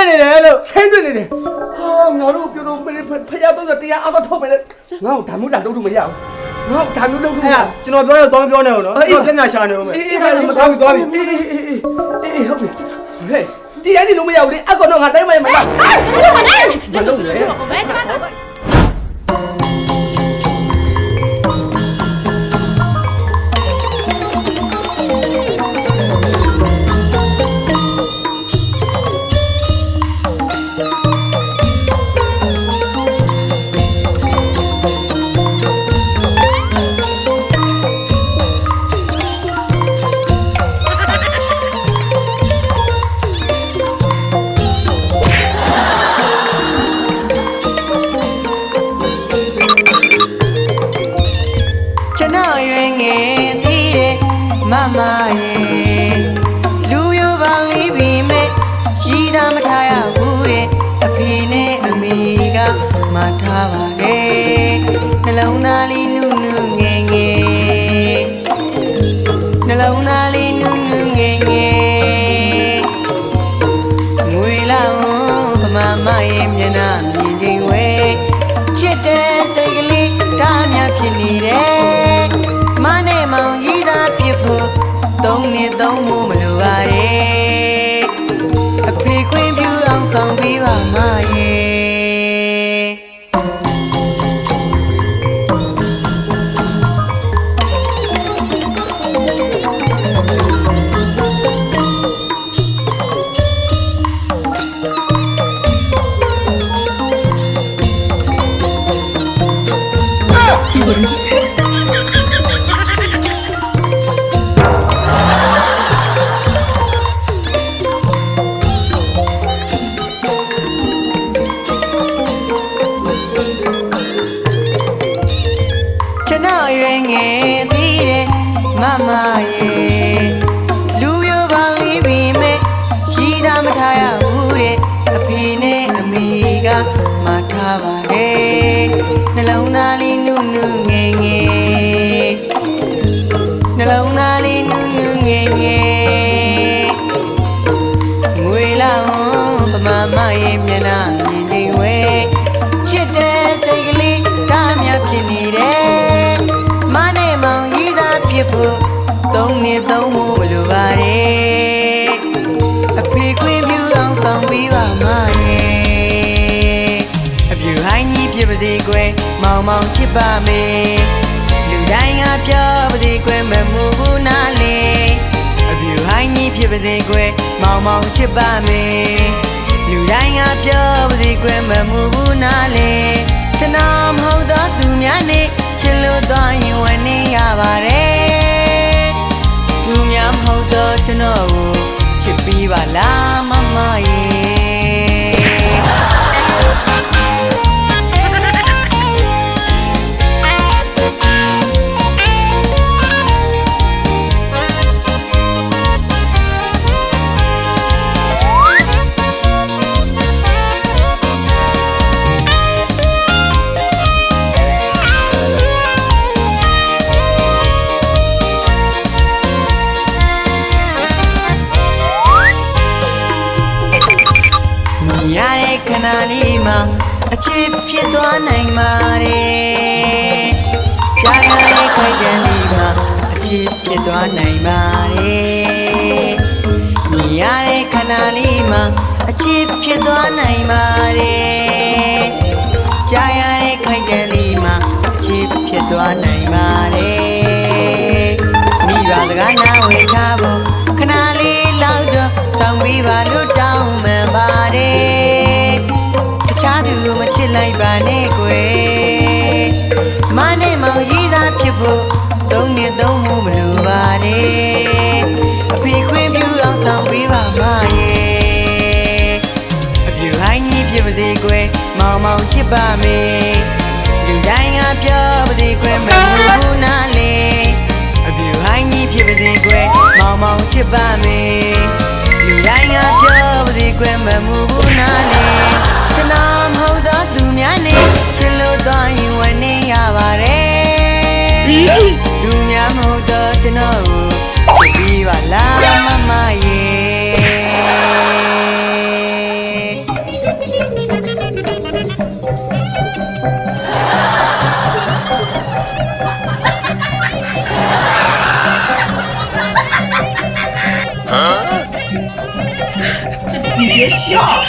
တွေ့နေတယ်လို့ချင်းတွေ့နေတယ်ဟာငါတို့ပြောတော့ဖယားတော့တရားအောက်တော့ထုတ်မယ်လေငါ့ကိုဒါမျိုးတာလုပ်လို့မရဘူးငါ့ကိုဒါမျိုးလုပ်လို့မအဲ့ရဒါဘူးကျွန်တော်ပြောတော့တော့မပြောနဲ့ဘူးနော်အေးပြညာရှာနေဦးမယ်အေးအေးသွားပြီသွားပြီသွားပြီအေးအေးအေးအေးဟုတ်ပြီဟဲ့ဒီအဲ့ဒီလုံးမရဘူးလေအကောင်တော့ငါတိုင်းမရမလားလို့မလဲမလုပ်နဲ့ဘယ်ကျ မမရဲ့လူရိုပေါင်းလေးပြီးမဲ့ရှိတာမထားရဘူးတဲ့အဖေနဲ့အမေကမထားပါနဲ့နှလုံးသားလေးနုနုငယ်ငယ်နှလုံးသား ကျွန် နုနုငယ်ငယ်နှလုံးသားလေးနုနုငယ်ငယ်ငွေလောင်ပမမရဲ့မျက်နှာမြင်ချင်းဝဲချစ်တဲ့စိတ်ကလေးဒါများဖြစ်နေတယ်မနဲ့မောင်ကြီးသားဖြစ်ဖို့သုံးနှစ်သုံးဖို့ စ်ပါစေကွယ်မောင်မောင်ချစ်ပါမယ်လူတိုင်းကပြောပါစေကွယ်မမှုဘူးနားလေအပြူဟိုင်းကြီးဖြစ်ပါစေကွယ်မောင်မောင်ချစ်ပါမယ်လူတိုင်းကပြောပါစေကွယ်မမှုဘူးနားလေကျွန်တော်မဟုတ်သောသူများနဲ့ချစ်လို့သွားရင်ဝနေရပါတယ်သူများမဟုတ်သောကျွန်တော်ကိုချစ်ပြီးပါလားမမရဲ့ တဲ့ခဏလေးမှာအချစ်ဖြစ်သွားနိုင်ပါတယ်။ကြားရတဲ့ခိုက်တန်လေးမှာအချစ်ဖြစ်သွားနိုင်ပါတယ်။မြင်ရတဲ့ခဏလေးမှာအချစ်ဖြစ်သွားနိုင်ပါတယ်။ကြားရတဲ့ခိုက်တန်လေးမှာအချစ်ဖြစ်သွားနိုင်ပါတယ်။မိဘစကားနားဝေထား နဲ့မောင်ကြီးသားဖြစ်ဖို့သုံးနှစ်သုံးမှုမလိုပါနဲ့။အဖေခွင့်ပြုအောင်ဆောင်ပေးပါမရဲ့။အပြူဟိုင်းကြီးဖြစ်ပါစေကွယ်မောင်မောင်ချစ်ပါမယ်။လူတိုင်းကပြောပါစေကွယ်မမှုဘူးနားလေ။အပြူဟိုင်းကြီးဖြစ်ပါစေကွယ်မောင်မောင်ချစ်ပါမယ်။လူတိုင်းကပြောပါစေကွယ်မမှုဘူးနားလေ။ သူများမဟုတ်တော့ကျွန်တော်ကိုချစ်ပြီးပါလားမမရေ你别笑。